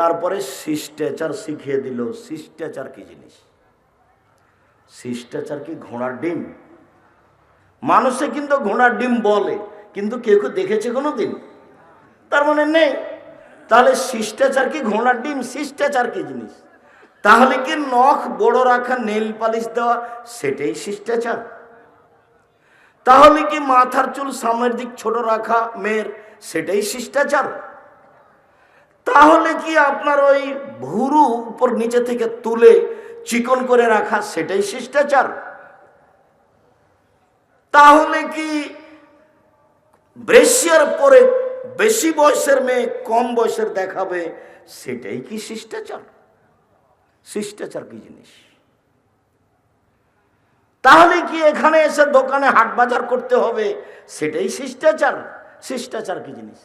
তারপরে শিষ্টাচার শিখিয়ে দিল। শিষ্টাচার কি জিনিস? শিষ্টাচার কি ঘোড়ার ডিম? মানুষে কিন্তু ঘোড়ার ডিম বলে, কিন্তু কেউ কেউ দেখেছে কোনো দিন তার মানে নেই। তাহলে শিষ্টাচার কি ঘোড়ার ডিম? শিষ্টাচার কি জিনিস? তাহলে কি নখ বড় রাখা, নেল পালিশ দেওয়া, সেটাই শিষ্টাচার? তাহলে কি মাথার চুল সামনের দিক ছোট রাখা, মেয়ের, সেটাই শিষ্টাচার? তাহলে কি আপনার ওই ভুরু উপর নিচে থেকে তুলে চিকন করে রাখা সেটাই শিষ্টাচার? তাহলে কি ব্রেশিয়ার পরে বেশি বয়সের মেয়ে কম বয়সের দেখাবে সেটাই কি শিষ্টাচার? শিষ্টাচার কি জিনিস? তাহলে কি এখানে এসে দোকানে হাট বাজার করতে হবে সেটাই শিষ্টাচার? শিষ্টাচার কি জিনিস?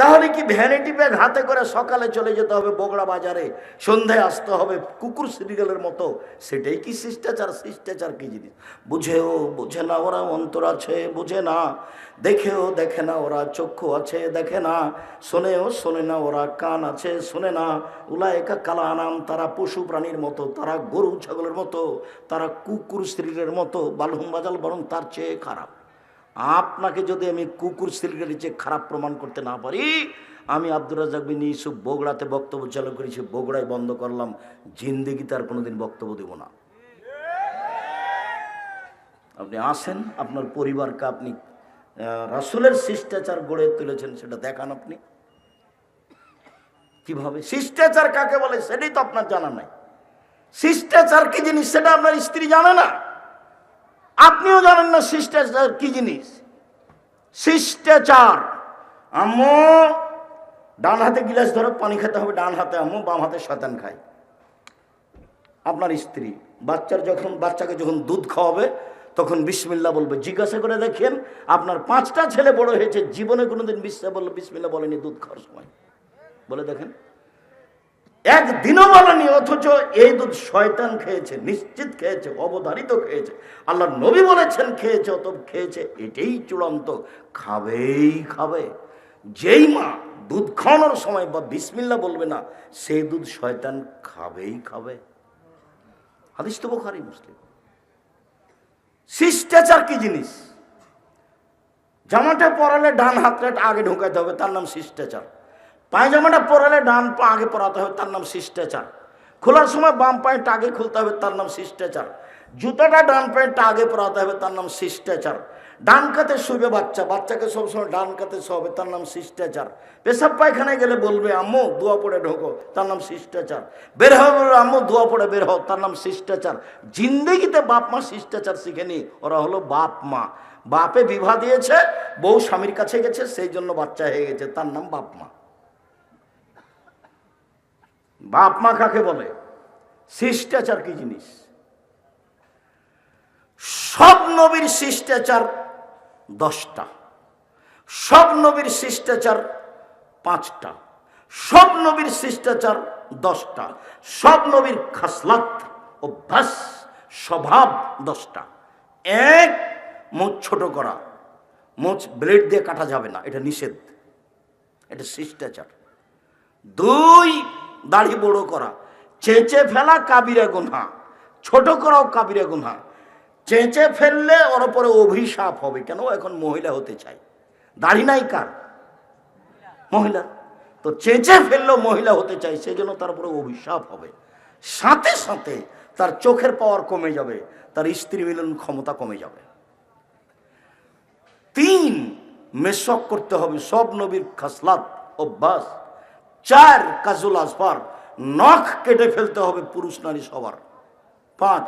তাহলে কি ভ্যানিটি ব্যাগ হাতে করে সকালে চলে যেতে হবে বগড়া বাজারে? সন্ধ্যায় আসতে হবে কুকুর সিরিয়ালের মতো। সেটাই কি শিষ্টাচার? শিষ্টাচার কি জিনিস? বুঝেও বুঝে না ওরা অন্তর আছে, বুঝে না। দেখেও দেখে না ওরা চক্ষু আছে, দেখে না। শোনেও শোনে না ওরা কান আছে, শোনে না। উলায়কা কালা নাম তারা পশু প্রাণীর মতো, তারা গরু ছাগলের মতো, তারা কুকুর স্ত্রীর মতো, বালহুম বাজাল বরং তার চেয়ে খারাপ। আপনাকে যদি আমি কুকুর সিলগাড়ি চেয়ে খারাপ প্রমাণ করতে না পারি, আমি আব্দুর রাজাক বিন ইউসুফ বগুড়াতে বক্তব্য চালু করেছি, বগুড়ায় বন্ধ করলাম জিন্দিগিতে আর কোনোদিন বক্তব্য দেব না। আপনি আসেন, আপনার পরিবারকে আপনি রাসূলের শিষ্টাচার গড়ে তুলেছেন, সেটা দেখান আপনি। কীভাবে? শিষ্টাচার কাকে বলে? সেটাই তো আপনার জানা নাই। শিষ্টাচার কি জিনিস? সেটা আপনার স্ত্রী জানে না। আপনিও জানেন না শিষ্টাচার কি জিনিস? শিষ্টাচার। আম্মু, ডান হাতে গিলাস ধরে, পানি খেতে হবে ডান হাতে আম্মু, বাম হাতে শতান খায়। আপনার স্ত্রী, বাচ্চার যখন বাচ্চাকে যখন দুধ খাওয়াবে, তখন বিসমিল্লা বলবে, জিজ্ঞাসা করে দেখেন, আপনার পাঁচটা ছেলে বড় হয়েছে, জীবনে কোনোদিন বিশ্বাস বলল বিসমিল্লা বলেনি দুধ খাওয়ার সময়। বলে দেখেন। একদিনও বলেনি, অথচ এই দুধ শয়তান খেয়েছে, নিশ্চিত খেয়েছে, অবধারিত খেয়েছে। আল্লাহ নবী বলেছেন, খেয়েছে অত খেয়েছে, এটাই চূড়ান্ত, খাবেই খাবে। যেই মা দুধ খাওয়ানোর সময় বা বিসমিল্লা বলবে না সেই দুধ শয়তান খাবেই খাবে। হাদিস তো বোখারি, মুসলিম। শিষ্টাচার কি জিনিস? জামাটা পরালে ডান হাতটা আগে ঢুকাইতে হবে, তার নাম শিষ্টাচার। পায়জামাটা পরালে ডান পা আগে পরাতে হবে, তার নাম শিষ্টাচার। খোলার সময় বাম পায়েরটা আগে খুলতে হবে, তার নাম শিষ্টাচার। জুতাটা ডান পায়েরটা আগে পরাতে হবে, তার নাম শিষ্টাচার। ডান কাতে শুবে বাচ্চা, বাচ্চাকে সবসময় ডান কাতে শোবে তার নাম শিষ্টাচার। পেশাব পায়খানায় গেলে বলবে, আম্মু দোয়া পড়ে ঢোকো তার নাম শিষ্টাচার। বের হবে আম্মু দোয়া পড়ে, বের হও তার নাম শিষ্টাচার। জিন্দেগিতে বাপ মা শিষ্টাচার শিখেনি ওরা হলো বাপ মা। বাপে বিবাহ দিয়েছে, বউ স্বামীর কাছে গেছে, সেই জন্য বাচ্চা হয়ে গেছে, তার নাম বাপ মা। বাপ মা কাকে বলে? শিষ্টাচার কি জিনিস? সব নবীর শিষ্টাচার দশটা। সব নবীর শিষ্টাচার পাঁচটা। সব নবীর শিষ্টাচার দশটা। সব নবীর খাসলাত, অভ্যাস, স্বভাব দশটা। এক মুখ ছোট করা। মুখ ব্লেড দিয়ে কাটা যাবে না, এটা নিষেধ। এটা শিষ্টাচার। দুই দাড়ি বড় করা। চেঁচে ফেলা কাবিরা গুনহা। ছোট করাও কাবিরা গুনহা। চেঁচে ফেললে ওর উপরে অভিশাপ হবে। কেন? এখন মহিলা হতে চাই দাড়ি নাই কার? মহিলা। তো চেঁচে ফেললেও মহিলা হতে চাই সেই জন্য তার উপরে অভিশাপ হবে। সাথে সাথে তার চোখের পাওয়ার কমে যাবে। তার স্ত্রী মিলন ক্ষমতা কমে যাবে। তিন মেশক করতে হবে। সব নবীর খাসলাত, অভ্যাস। চার কাজুল আসফার নখ কেটে ফেলতে হবে পুরুষ নারী সবার। পাঁচ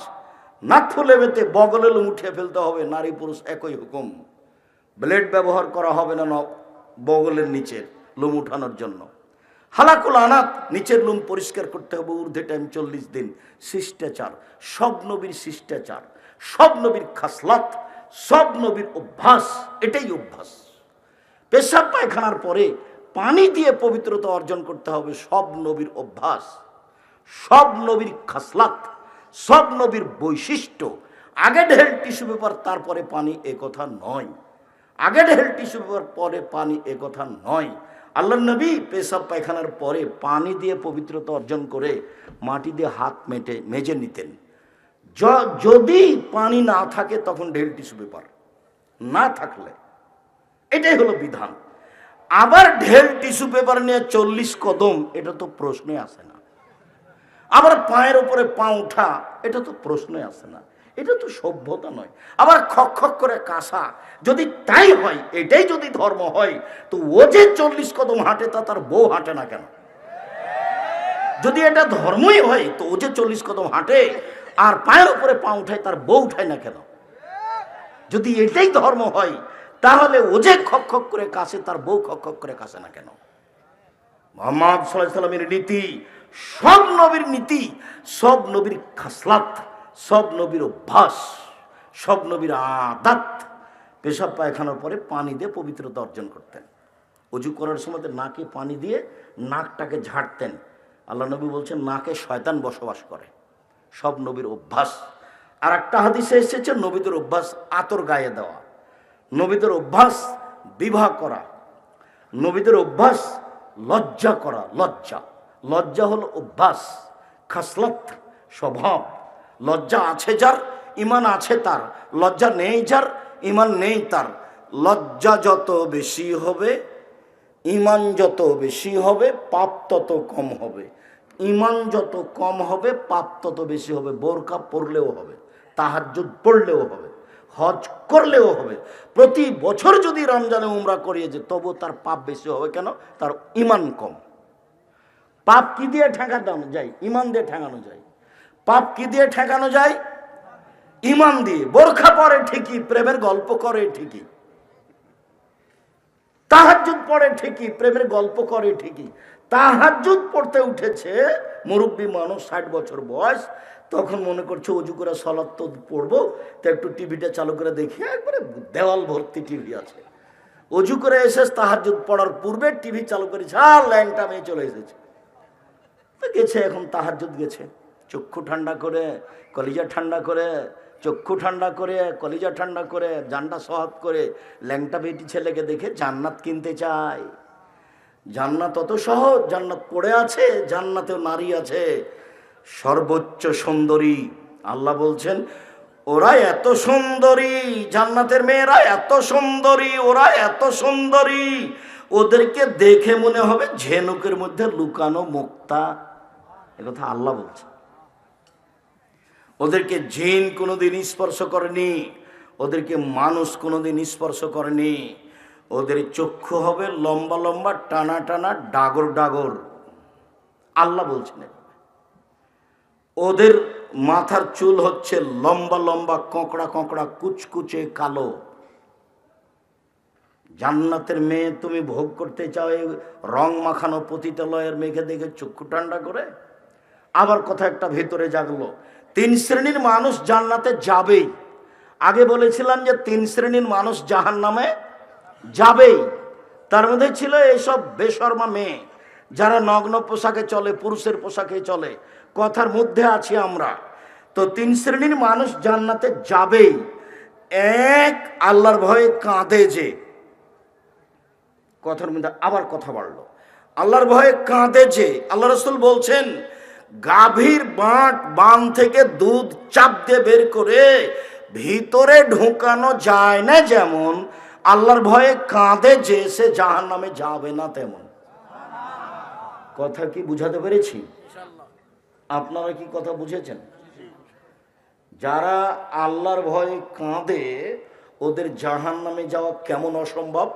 নাথু লেবেতে বগলে লোম উঠিয়ে ফেলতে হবে, নারী পুরুষ একই হুকুম। ব্লেড ব্যবহার করা হবে না নখ, বগলের নিচের লুম উঠানোর জন্য। হালাকুল আনাত, নিচের লুম পরিষ্কার করতে হবে ঊর্ধ্বে টাইম চল্লিশ দিন। শিষ্টাচার, সব নবীর শিষ্টাচার, সব নবীর খাসলাত, সব নবীর অভ্যাস, এটাই অভ্যাস। পেশাব পায়খানার পরে পানি দিয়ে পবিত্রতা অর্জন করতে হবে, সব নবীর অভ্যাস, সব নবীর খাসলাত, সব নবীর বৈশিষ্ট্য। আগে ঢেল টিস্যু পেপার, তারপরে পানি এ কথা নয়। আগে ঢেল টিস্যু পেপার, পরে পানি এ কথা নয়। আল্লাহ নবী পেশাব পায়খানার পরে পানি দিয়ে পবিত্রতা অর্জন করে মাটি দিয়ে হাত মেটে, মেজে নিতেন। যদি পানি না থাকে, তখন ঢেল টিস্যু পেপার না থাকলে। এটাই হলো বিধান। আবার ঢেল টিস্যু পেপার নিয়ে চল্লিশ কদম, এটা তো প্রশ্নে আসে না। আবার পায়ের উপরে পা উঠা, এটা তো প্রশ্নে আসে না। এটা তো সভ্যতা নয়। আবার খক খক করে কাঁসা, যদি তাই হয়, এটাই যদি ধর্ম হয়, তো ও যে চল্লিশ কদম হাঁটে তা তার বউ হাঁটে না কেন? যদি এটা ধর্মই হয়, তো ও যে চল্লিশ কদম হাঁটে, আর পায়ের উপরে পা উঠায়, তার বউ উঠায় না কেন? যদি এটাই ধর্ম হয় তাহলে ও যে খক খক করে কাশে, তার বউ খক খক করে কাশে না কেন? মোহাম্মদ সাল্লামের নীতি, সব নবীর নীতি, সব নবীর খাসলাত, সব নবীর অভ্যাস, সব নবীর আদাত, পেশাব পায়খানার পরে পানি দিয়ে পবিত্রতা অর্জন করতেন। অজু করার সময় নাকে পানি দিয়ে নাকটাকে ঝাড়তেন। আল্লাহ নবী বলছেন, নাকে শয়তান বসবাস করে। সব নবীর অভ্যাস। আর একটা হাদিসে এসেছে, নবীদের অভ্যাস আতর গায়ে দেওয়া। নবীদের অভ্যাস বিবাহ করা, নবীদের অভ্যাস লজ্জা করা, লজ্জা। লজ্জা হলো অভ্যাস, খাসলত, স্বভাব। লজ্জা আছে যার, ইমান আছে তার। লজ্জা নেই যার, ইমান নেই তার। লজ্জা যত বেশি হবে, ইমান যত বেশি হবে, পাপ তত কম হবে। ইমান যত কম হবে, পাপ তত বেশি হবে। বোরকা পড়লেও হবে, তাহাজ্জুদ পড়লেও হবে। হজ করলেও হবে। প্রতি বছর যদি রমজানে উমরা করিয়েছে তবু তার পাপ বেশি হবে কেন? তার ইমান কম। পাপ কি দিয়ে ঠেকানো যায়? ইমান দিয়ে ঠেকানো যায়। পাপ কি দিয়ে ঠেকানো যায়? ইমান দিয়ে। বোরখা পরে ঠিকই, প্রেমের গল্প করে ঠিকই। তাহাজুদ পড়ে ঠিকই, প্রেমের গল্প করে ঠিকই। তাহাজুদ পড়তে উঠেছে মুরব্বী মানুষ ষাট বছর বয়স। তখন মনে করছে, অজু করে সলাৎ তো পড়ব, তো একটু টিভিটা চালু করে দেখি। একবারে দেওয়াল ভর্তি টিভি আছে। অজু করে এসে তাহাজুদ পড়ার পূর্বে টিভি চালু করেছে আর ল্যাংটা মেয়ে চলে এসেছে। তো গেছে, এখন তাহাজুদ গেছে। চক্ষু ঠান্ডা করে, কলিজা ঠান্ডা করে, চক্ষু ঠান্ডা করে, কলিজা ঠান্ডা করে, জানটা সহাত করে, ল্যাংটা বেটি ছেলেকে দেখে জান্নাত কিনতে চায়। জান্নাত অত সহজ, জান্নাত পড়ে আছে, জান্নাতেও নারী আছে। সর্বোচ্চ সুন্দরী। আল্লাহ বলছেন, ওরা এত সুন্দরী, জান্নাতের মেয়েরা এত সুন্দরী, ওরা এত সুন্দরী। ওদেরকে দেখে মনে হবে ঝেনুকের মধ্যে লুকানো মুক্তা। একথা আল্লাহ বলছে ওদেরকে জিন কোনোদিন স্পর্শ করেনি, ওদেরকে মানুষ কোনোদিন স্পর্শ করেনি। ওদের চক্ষু হবে লম্বা লম্বা, টানা টানা, ডাগর ডাগর। আল্লাহ বলছেন। ওদের মাথার চুল হচ্ছে লম্বা লম্বা, কোঁকড়া কোঁকড়া, কুচকুচে কালো। জান্নাতের মেয়ে তুমি ভোগ করতে চাও রং মাখানো পতিতালয়ের মেঘে দেখে চক্ষু ঠান্ডা করে। আবার কথা একটা ভেতরে জাগলো, তিন শ্রেণির মানুষ জান্নাতে যাবেই। আগে বলেছিলাম যে তিন শ্রেণির মানুষ জাহান নামে যাবেই। তার মধ্যে ছিল এইসব বেশর্মা মেয়ে, যারা নগ্ন পোশাকে চলে, পুরুষের পোশাকে চলে। কথার মধ্যে আছি আমরা। তো তিন শ্রেণির মানুষ জান্নাতে যাবেই। এক, আল্লাহর ভয়ে কাঁদে যে। কথার মধ্যে আবার কথা বাড়লো। আল্লাহর ভয়ে কাঁদে যে। আল্লাহ রসুল বলছেন, গাভীর বাঁট বান থেকে দুধ চাপ দিয়ে বের করে ভিতরে ঢুকানো যায় না যেমন, আল্লাহর ভয়ে কাঁদে যে, সে জাহান নামে যাবে না তেমন। কথা কি বুঝাতে পেরেছি? আপনারা কি কথা বুঝেছেন? যারা আল্লাহর ভয়ে কাঁদে, ওদের জাহান নামে যাওয়া কেমন অসম্ভব?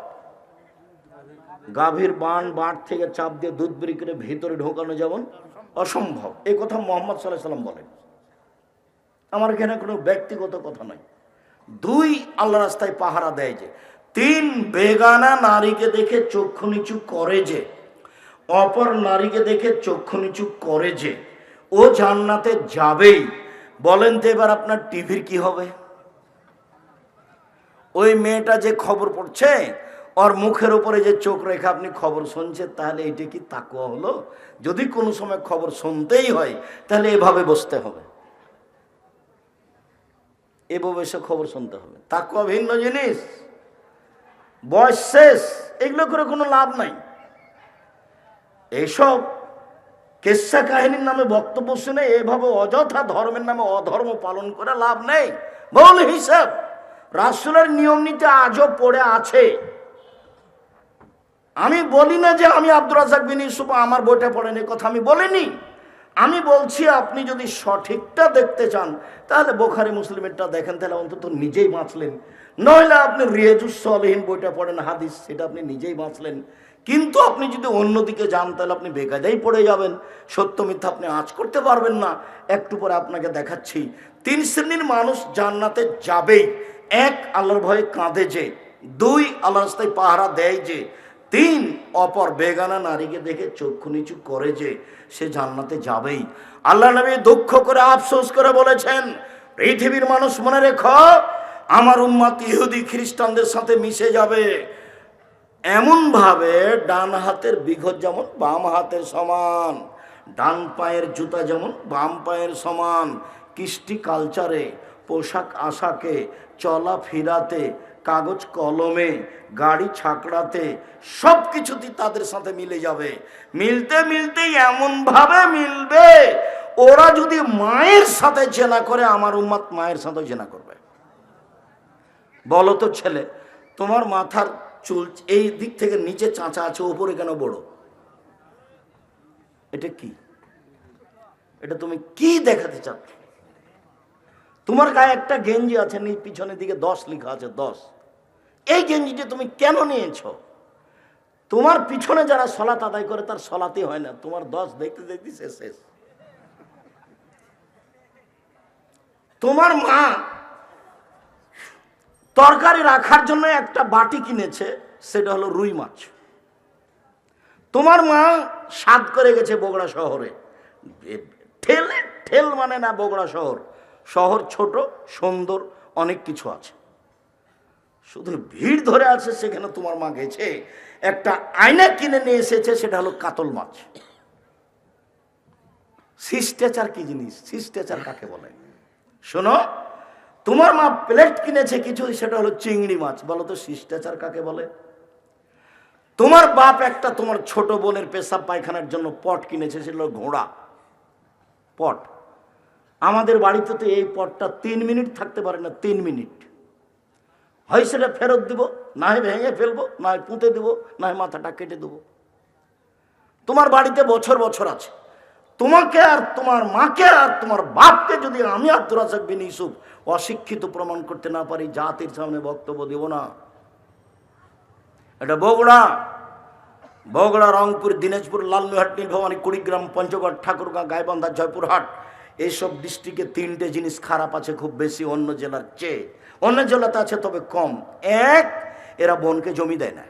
গাভীর বান বাঁট থেকে চাপ দিয়ে দুধ বেরি করে ভিতরে ঢোকানো যেমন অসম্ভব। এই কথা মোহাম্মদ সাল্লাহ সাল্লাম বলেন। আমার এখানে কোনো ব্যক্তিগত কথা নয় দুই আল্লাহ রাস্তায় পাহারা দেয় যে, তিন, বেগানা নারীকে দেখে চক্ষু নিচু করে যে, অপর নারীকে দেখে চক্ষু নিচু করে যে ও জান্নাতে যাবেই। বলেন তো এবার আপনার টিভির কি হবে? ওই মেয়েটা যে খবর পড়ছে, ওর মুখের উপরে যে চোখ রেখে আপনি খবর শুনছেন, তাহলে এটা কি তাকুয়া হলো? যদি কোনো সময় খবর শুনতেই হয়, তাহলে এভাবে বসতে হবে। এভাবে সে খবর শুনতে হবে। তাকুয়া ভিন্ন জিনিস। বয়স শেষ, এগুলো করে কোনো লাভ নাই। এইসব কেসা কাহিনীর নামে বক্তব্য শুনে এভাবে অযথা ধর্মের নামে অধর্ম পালন করে লাভ নেই। বল হিসাব, রাসুলের নিয়ম নীতি আজও পড়ে আছে। আমি বলি না যে আমি আব্দুর রাজাক বিন ইউসুফ আমার বইটা পড়েন কথা আমি বলিনি। আমি বলছি, আপনি যদি সঠিকটা দেখতে চান, তাহলে বোখারি মুসলিমেরটা দেখেন, তাহলে অন্তত নিজেই বাঁচলেন। নইলে আপনি রিয়াজুস সলহীন বইটা পড়েন, হাদিস, সেটা আপনি নিজেই বাঁচলেন। কিন্তু আপনি যদি অন্যদিকে যান, তাহলে আপনি বেকাজাই পড়ে যাবেন। সত্য মিথ্যা আপনি আঁচ করতে পারবেন না। একটু পরে আপনাকে দেখাচ্ছি। তিন শ্রেণির মানুষ জান্নাতে যাবেই। এক, আল্লাহর ভয়ে কাঁদে যে। দুই আল্লাহ রাস্তায় পাহারা দেয় যে। তিন, অপর বেগানা নারীকে দেখে চক্ষু নিচু করে যে সে জান্নাতে যাবেই। আল্লাহ নবী দুঃখ করে, আফসোস করে বলেছেন, পৃথিবীর মানুষ মনে রেখো, আমার উম্মাত ইহুদি খ্রিস্টানদের সাথে মিশে যাবে। এমনভাবে ডান হাতের বিঘত যেমন, বাম হাতের সমান, ডান পায়ের জুতা যেমন, বাম পায়ের সমান, কৃষ্টি কালচারে, পোশাক আশাকে চলা ফিরাতে কাগজ কলমে, গাড়ি ছাকড়াতে সব কিছুতেই তাদের সাথে মিলে যাবে। মিলতে মিলতে এমনভাবে মিলবে, ওরা যদি মায়ের সাথে জেনা করে, আমার উম্মাত মায়ের সাথে জেনা করবে। বলো তো ছেলে, তোমার মাথার চুল, এই দিক থেকে নিচে চাঁচা আছে, ওপরে কেন বড়? এটা কি? এটা তুমি কি দেখাতে চাচ্ছ তোমার গায়ে একটা গেঞ্জি আছে নি পিছনের দিকে দশ লেখা আছে, দশ। এই গেঞ্জিটা তুমি কেন নিয়েছ? তোমার পিছনে যারা সলাত আদায় করে, তার সলাতে হয় না। তোমার দশ দেখতে দেখতে শেষ শেষ। তোমার মা তরকারি রাখার জন্য একটা বাটি কিনেছে, সেটা হলো রুই মাছ। তোমার মা স্বাদ করে গেছে বগুড়া শহরে। ঠেলে, ঠেল মানে না বগুড়া শহর। শহর ছোট, সুন্দর, অনেক কিছু আছে। শুধু ভিড় ধরে আছে সেখানে তোমার মা গেছে। একটা আয়না কিনে নিয়ে এসেছে, সেটা হলো কাতল মাছ। শিষ্টাচার কি জিনিস? শিষ্টাচার কাকে বলে? শোনো তোমার মা প্লেট কিনেছে কিছু সেটা হলো চিংড়ি মাছ। বলো তো শিষ্টাচার কাকে বলে? তোমার বাপ একটা তোমার ছোট বোনের পেশাব পায়খানার জন্য পট কিনেছে, সেটা হলো ঘোড়া। পট। আমাদের বাড়িতে তো এই পটটা তিন মিনিট থাকতে পারে না, তিন মিনিট। হয় সেটা ফেরত দিব, না হয় ভেঙে ফেলব, না হয় পুঁতে দেবো, না হয় মাথাটা কেটে দেবো। তোমার বাড়িতে বছর বছর আছে। তোমাকে আর তোমার মাকে আর তোমার বাপকে যদি আমি রাজাক বিন ইউসুফ অশিক্ষিত প্রমাণ করতে না পারি, জাতির সামনে বক্তব্য দেব না। এটা বগুড়া। বগুড়া, রংপুর, দিনাজপুর লালমিহাট নীলভবানী কুড়িগ্রাম, পঞ্চগড়, ঠাকুরগাঁ, গাইবান্ধা, জয়পুরহাট এইসব ডিস্ট্রিক্টে তিনটে জিনিস খারাপ আছে খুব বেশি, অন্য জেলার চেয়ে। অন্য জেলাতে আছে তবে কম। এক, এরা বোনকে জমি দেয় না।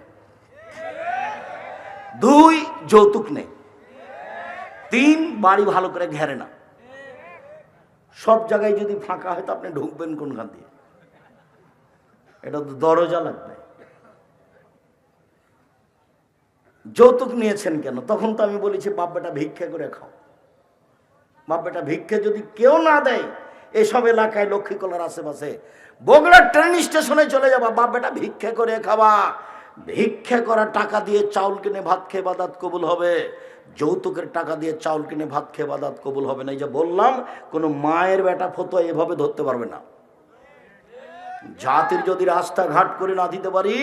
দুই, যৌতুক নেই তিন বাড়ি ভালো করে ঘেরে না। সব জায়গায় যদি ফাঁকা হয় তো আপনি ঢুকবেন কোনখান দিয়ে? এটা তো দরজা লাগবে। যৌতুক নিয়েছেন কেন? তখন তো আমি বলেছি, বাপ বেটা ভিক্ষা করে খাও। বাপ বেটা ভিক্ষা যদি কেউ না দেয়, এসব এলাকায় লক্ষ্মীকলার আশেপাশে। বগুড়া ট্রেন স্টেশনে চলে যাবা, বাপ বেটা ভিক্ষা করে খাবা। ভিক্ষা করা টাকা দিয়ে চাউল কিনে ভাত খেয়ে বাদাত কবুল হবে? যৌতুকের টাকা দিয়ে চাউল কিনে ভাত খেয়ে বাদাত কবুল হবে না। এই যে বললাম, কোনো মায়ের বেটা ফতো এভাবে ধরতে পারবে না। জাতির যদি রাস্তাঘাট করে না দিতে পারি,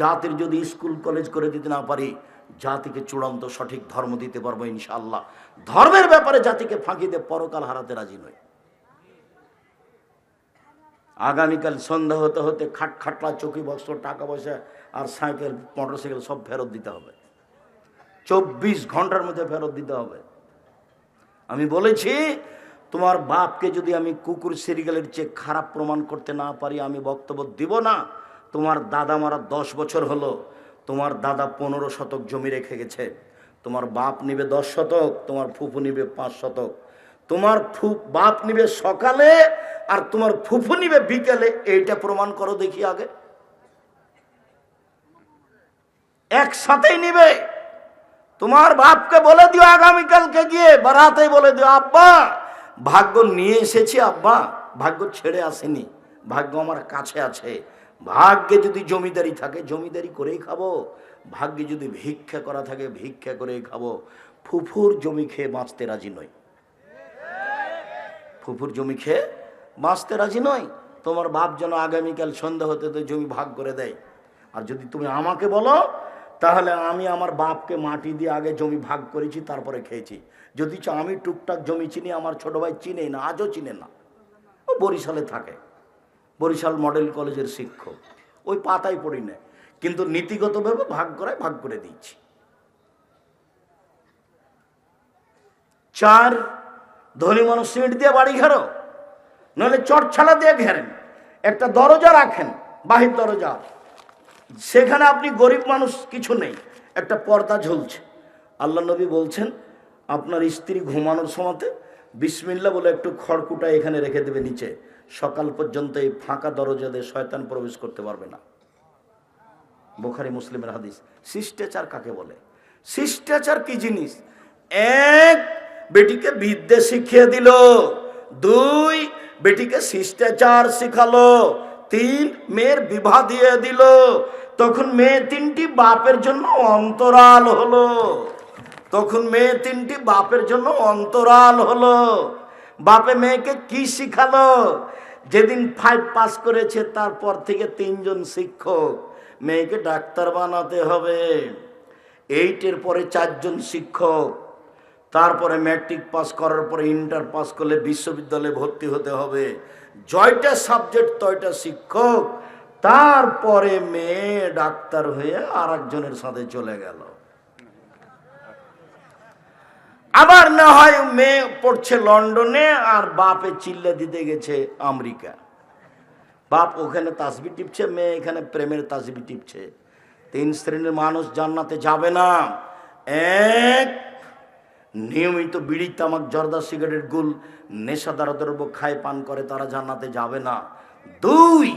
জাতির যদি স্কুল, কলেজ করে দিতে না পারি, জাতিকে চূড়ান্ত সঠিক ধর্ম দিতে পারব ইনশাল্লাহ ধর্মের ব্যাপারে জাতিকে ফাঁকি দিয়ে পরকাল হারাতে রাজি নয় আগামীকাল সন্ধ্যা হতে হতে খাট খাটলা চকি বস্ত্র টাকা পয়সা আর সাইকেল, মোটরসাইকেল সব ফেরত দিতে হবে। চব্বিশ ঘণ্টার মধ্যে ফেরত দিতে হবে। আমি বলেছি, তোমার বাপকে যদি আমি কুকুর সিরিয়ালের চেয়ে খারাপ প্রমাণ করতে না পারি, আমি বক্তব্য দিব না। তোমার দাদা মারা দশ বছর হলো। তোমার দাদা পনেরো শতক জমি রেখে গেছে। তোমার বাপ নিবে দশ শতক, তোমার ফুফু নিবে পাঁচ শতক। তোমার ফু, বাপ নিবে সকালে আর তোমার ফুফু নিবে বিকেলে। এইটা প্রমাণ করো দেখি আগে। একসাথেই নিবে। তোমার বাপকে বলে দিও আগামীকালকে গিয়ে বারাতে বলে দিও, আব্বা, ভাগ্য নিয়ে এসেছি, আব্বা, ভাগ্য ছেড়ে আসেনি, ভাগ্য আমার কাছে আছে। ভাগ্যে যদি জমিদারি থাকে, জমিদারি করেই খাব। ভাগ্যে যদি ভিক্ষা করা থাকে, ভিক্ষা করেই খাব। ফুফুর জমি খেয়ে বাঁচতে রাজি নই। ফুফুর জমি খেয়ে বাঁচতে রাজি নয় তোমার বাপ যেন আগামীকাল সন্ধ্যা হতে তো জমি ভাগ করে দেয়। আর যদি তুমি আমাকে বলো তাহলে আমি আমার বাপকে মাটি দিয়ে আগে জমি ভাগ করেছি, তারপরে খেয়েছি। যদি আমি টুকটাক জমি চিনি, আমার ছোট ভাই চিনে না, আজও চিনে না। ও বরিশালে থাকে। বরিশাল মডেল কলেজের শিক্ষক। ওই পাতায় পড়ি না। কিন্তু নীতিগতভাবে ভাগ করায় ভাগ করে দিয়েছি। চার, ধনী মানুষ সিমেন্ট দিয়ে বাড়ি ঘেরো। নাহলে চটছালা দিয়ে ঘেরেন। একটা দরজা রাখেন, বাহির দরজা। সেখানে আপনি গরিব মানুষ কিছু নেই। একটা পর্দা ঝুলছে। আল্লাহ নবী বলছেন, আপনার স্ত্রী ঘুমানোর সময়তে বিসমিল্লা বলে একটু খড়কুটা এখানে রেখে দেবে নিচে। সকাল পর্যন্ত এই ফাঁকা দরজা দিয়ে শয়তান প্রবেশ করতে পারবে না। বোখারি মুসলিমের হাদিস। শিষ্টাচার কাকে বলে? শিষ্টাচার কি জিনিস? এক, বেটিকে বিদ্যে শিখিয়ে দিল। দুই, বেটিকে শিষ্টাচার শিখালো। তিন মেয়ের বিবাহ দিয়ে দিল। তখন মেয়ে তিনটি বাপের জন্য অন্তরাল হলো। তখন মেয়ে তিনটি বাপের জন্য অন্তরাল হলো। বাপে মেয়েকে কি শিখালো? যেদিন ফাইভ পাস করেছে, তারপর থেকে তিনজন শিক্ষক। মেয়েকে ডাক্তার বানাতে হবে। এইটের পরে চারজন শিক্ষক। তারপরে ম্যাট্রিক পাস করার পরে ইন্টার পাস করলে বিশ্ববিদ্যালয়ে ভর্তি হতে হবে। জয়টা সাবজেক্ট তয়টা শিক্ষক। তারপরে মেয়ে ডাক্তার হয়ে আর একজনের সাথে চলে গেল। আবার না হয় মেয়ে পড়ছে লন্ডনে আর বাপে চিল্লা দিতে গেছে আমেরিকা। বাপ ওখানে তাসবি টিপছে, মেয়ে এখানে প্রেমের তাসবি টিপছে। তিন শ্রেণির মানুষ জান্নাতে যাবে না। এক নিয়মিত বিড়ি, তামাক, জর্দা, সিগারেট, গুল, নেশাদার দ্রব্য খায়, পান করে, তারা জান্নাতে যাবে না। দুই,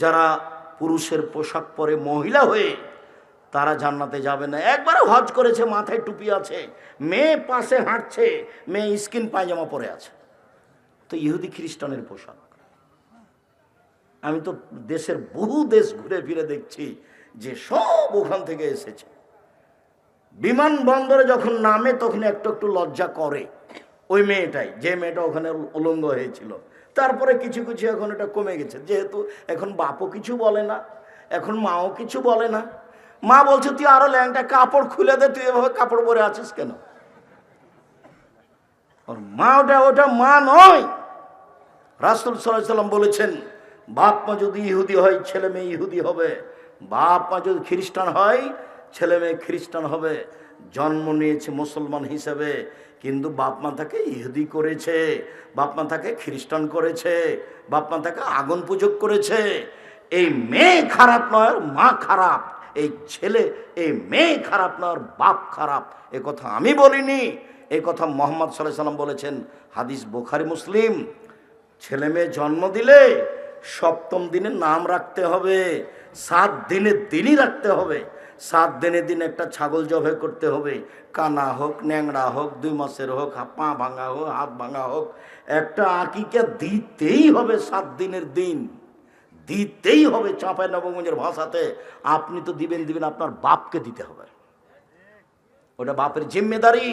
যারা পুরুষের পোশাক পরে মহিলা হয়ে তারা জান্নাতে যাবে না। একবারে হজ করেছে, মাথায় টুপি আছে, মেয়ে পাশে হাঁটছে, মেয়ে স্কিন পায়জামা পরে আছে। তো ইহুদি খ্রিস্টানের পোশাক। আমি তো দেশের বহু দেশ ঘুরে ফিরে দেখছি যে সব ওখান থেকে এসেছে। বিমানবন্দরে যখন নামে, তখন একটু একটু লজ্জা করে ওই মেয়েটাই। যে মেয়েটা ওখানে উলঙ্গ হয়েছিল। তারপরে কিছু কিছু এখন এটা কমে গেছে। যেহেতু এখন বাপও কিছু বলে না, এখন মাও কিছু বলে না। মা বলছে, তুই আরও ল্যাংটা কাপড় খুলে দে, তুই এভাবে কাপড় পরে আছিস কেন? ওর মা ওটা ওটা মা নয়। রাসুল সাল্লাম বলেছেন, বাপ মা যদি ইহুদি হয়, ছেলে মেয়ে ইহুদি হবে, বাপ মা যদি খ্রিস্টান হয় ছেলে মেয়ে খ্রিস্টান হবে, জন্ম নিয়েছে মুসলমান হিসেবে, কিন্তু বাপ মা তাকে ইহুদি করেছে, বাপ মা তাকে খ্রিস্টান করেছে, বাপ মা তাকে আগুন পূজক করেছে। এই মেয়ে খারাপ নয় মা খারাপ। এই ছেলে, এই মেয়ে খারাপ নয় বাপ খারাপ। এ কথা আমি বলিনি। এই কথা মোহাম্মদ সাল্লাহ সাল্লাম বলেছেন, হাদিস বোখারি, মুসলিম। ছেলে মেয়ে জন্ম দিলে সপ্তম দিনে নাম রাখতে হবে, সাত দিনের দিনই রাখতে হবে। সাত দিনের দিন একটা ছাগল জবে করতে হবে। কানা হোক, ন্যাংড়া হোক, দুই মাসের হোক পা ভাঙা হোক, হাত ভাঙা হোক, একটা আঁকিকে দিতেই হবে সাত দিনের দিন। দিতেই হবে চাঁপাই নবগঞ্জের ভাষাতে। আপনি তো দিবেন দিবেন, আপনার বাপকে দিতে হবে। ওটা বাপের জিম্মেদারি।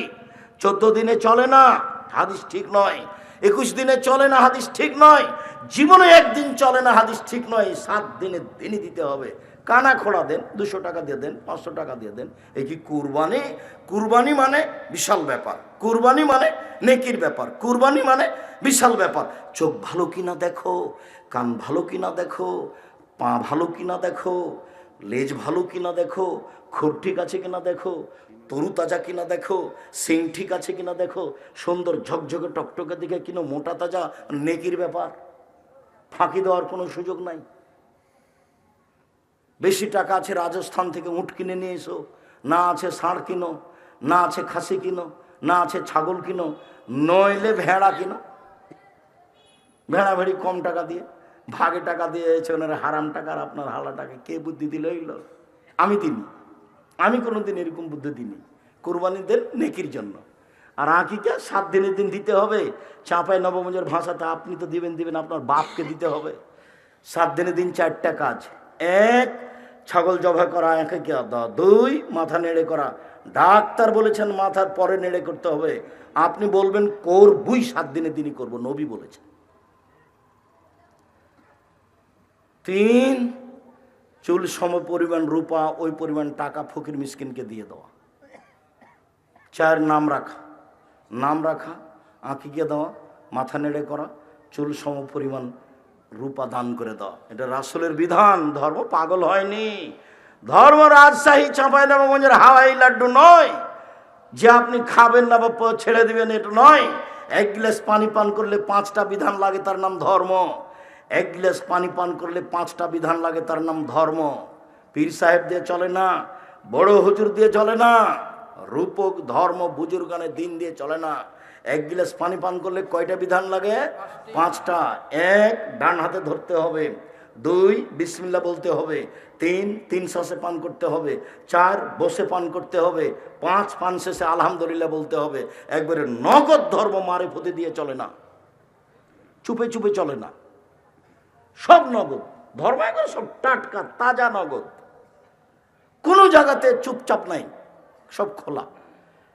চোদ্দ দিনে চলে না, হাদিস ঠিক নয়। একুশ দিনে চলে না, হাদিস ঠিক নয়। জীবনে একদিন চলে না, হাদিস ঠিক নয়। সাত দিনে দিনই দিতে হবে। কানা খোড়া দেন, দুশো টাকা দিয়ে দেন, পাঁচশো টাকা দিয়ে দেন। এই কি কুরবানি? কুরবানি মানে বিশাল ব্যাপার। কুরবানি মানে নেকির ব্যাপার। কুরবানি মানে বিশাল ব্যাপার। চোখ ভালো কিনা দেখো, কান ভালো কিনা দেখো, পা ভালো কিনা দেখো, লেজ ভালো কিনা দেখো, খুব ঠিক আছে কিনা দেখো তরু তাজা কিনা দেখো, সিং ঠিক আছে কিনা দেখো, সুন্দর ঝকঝকে টকটকে দিকে কিনা মোটা তাজা, নেকির ব্যাপার। ফাঁকি দেওয়ার কোনো সুযোগ নাই। বেশি টাকা আছে রাজস্থান থেকে উঠ কিনে নিয়ে এসো। না আছে ষাঁড় কিনো, না আছে খাসি কিনো, না আছে ছাগল কিনো, নইলে ভেড়া কিনো। ভেড়া ভেড়ি কম টাকা দিয়ে, ভাগে টাকা দিয়ে এসে ওনার হারাম টাকার আপনার হালা টাকা, কে বুদ্ধি দিল হইল আমি দিনি আমি কোনোদিন এরকম বুদ্ধি দেন নেকির জন্য। আর আঁকিকে সাত দিনের দিন দিতে হবে। চাঁপায় নবমঞ্জের ভাষাতে আপনি তো দিবেন দিবেন, আপনার বাপকে দিতে হবে। সাত দিনের দিন চারটা কাজ। এক ছাগল জবাই করা, একে কে দুই, মাথা নেড়ে করা। ডাক্তার বলেছেন মাথার পরে নেড়ে করতে হবে। আপনি বলবেন করবই সাত দিনে তিনি করব। নবী বলেছেন। তিন, চুল সম পরিমাণ রূপা, ওই পরিমাণ টাকা ফকির মিসকিনকে দিয়ে দেওয়া। চার, নাম রাখা। নাম রাখা আঁকিকে দেওয়া, মাথা নেড়ে করা, চুল সম পরিমাণ রূপা দান করে দাও। এটা রাসুলের বিধান, ধর্ম পাগল হয়নি। ধর্ম রাজশাহী চাঁপাই নবাবগঞ্জের হাওয়াই লাড্ডু নয়। যে আপনি খাবেন না বা ছেড়ে দিবেন এটা নয়। এক গ্লাস পানি পান করলে পাঁচটা বিধান লাগে তার নাম ধর্ম। এক গ্লাস পানি পান করলে পাঁচটা বিধান লাগে তার নাম ধর্ম। পীর সাহেব দিয়ে চলে না, বড় হুজুর দিয়ে চলে না, রূপক, ধর্ম বুজুর্গানের দিন দিয়ে চলে না। এক গিলাস পানি পান করলে কয়টা বিধান লাগে? পাঁচটা। এক, ডান হাতে ধরতে হবে। দুই বিসমিল্লা বলতে হবে। তিন তিন শ্বাসে পান করতে হবে। চার, বসে পান করতে হবে। পাঁচ, পান শেষে আলহামদুলিল্লাহ বলতে হবে। একবারে নগদ ধর্ম মারে ফুতে দিয়ে চলে না। চুপে চুপে চলে না। সব নগদ। ধর্ম একবার সব টাটকা, তাজা নগদ। কোনো জায়গাতে চুপচাপ নাই। সব খোলা।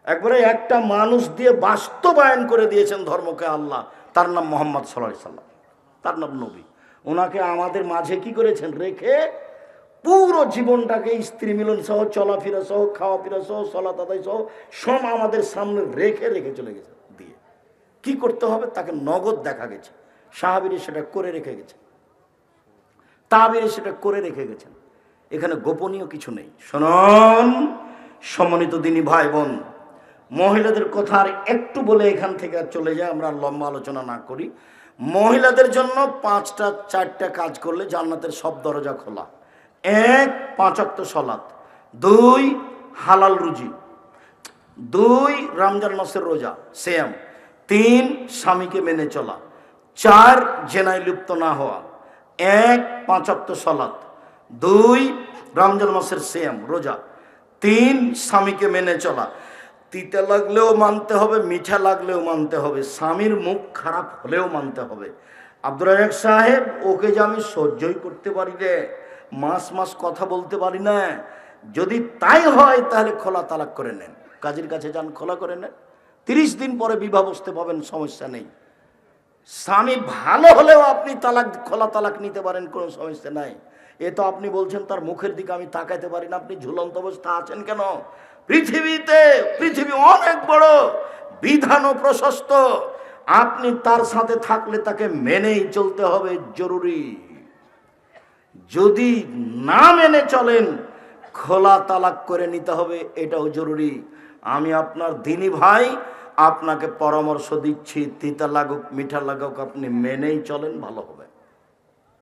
একবারে একটা মানুষ দিয়ে বাস্তবায়ন করে দিয়েছেন ধর্মকে আল্লাহ। তার নাম মোহাম্মদ সাল্লাহ সাল্লাম। তার নাম নবী। ওনাকে আমাদের মাঝে কি করেছেন? রেখে পুরো জীবনটাকে স্ত্রী মিলন সহ, চলাফেরা সহ খাওয়া ফেরা সহ, সলাত আদায় সহ, সব আমাদের সামনে রেখে রেখে চলে গেছে। দিয়ে কি করতে হবে? তাকে নগদ দেখা গেছে। সাহাবিরে সেটা করে রেখে গেছে। তাবিরে সেটা করে রেখে গেছেন। এখানে গোপনীয় কিছু নেই। শোনন, সম্মানিত দিনী ভাই বোন মহিলাদের কথা আর একটু বলে এখান থেকে চলে যায়, আমরা লম্বা আলোচনা না করি। মহিলাদের জন্য পাঁচটা, চারটা কাজ করলে জান্নাতের সব দরজা খোলা। এক পাঁচাত্ত সলাৎ। দুই, হালাল রুজি। দুই, রমজান মাসের রোজা সেম তিন, স্বামীকে মেনে চলা। চার, জেনায় লিপ্ত না হওয়া। এক পাঁচাত্ত সলাৎ। দুই, রমজান মাসের সেম রোজা। তিন, স্বামীকে মেনে চলা। তিতে লাগলেও মানতে হবে, মিঠা লাগলেও মানতে হবে, স্বামীর মুখ খারাপ হলেও মানতে হবে। আব্দুর রাজাক সাহেব, ওকে যে আমি সহ্যই করতে পারি রে মাস মাস কথা বলতে পারি না, যদি তাই হয় তাহলে খোলা তালাক করে নেন। কাজের কাছে যান, খোলা করে নেন। তিরিশ দিন পরে বিবাহ বসতে পাবেন, সমস্যা নেই। স্বামী ভালো হলেও আপনি তালাক, খোলা তালাক নিতে পারেন, কোনো সমস্যা নাই। এ তো আপনি বলছেন, তার মুখের দিকে আমি তাকাইতে পারি না, আপনি ঝুলন্ত অবস্থা আছেন কেন? পৃথিবীতে পৃথিবী অনেক বড়, বিধান ও প্রশস্ত। আপনি তার সাথে থাকলে তাকে মেনেই চলতে হবে জরুরি। যদি না মেনে চলেন, খোলা তালাক করে নিতে হবে, এটাও জরুরি। আমি আপনার দিনী ভাই, আপনাকে পরামর্শ দিচ্ছি, তিতা লাগুক, মিঠা লাগুক, আপনি মেনেই চলেন, ভালো হবে।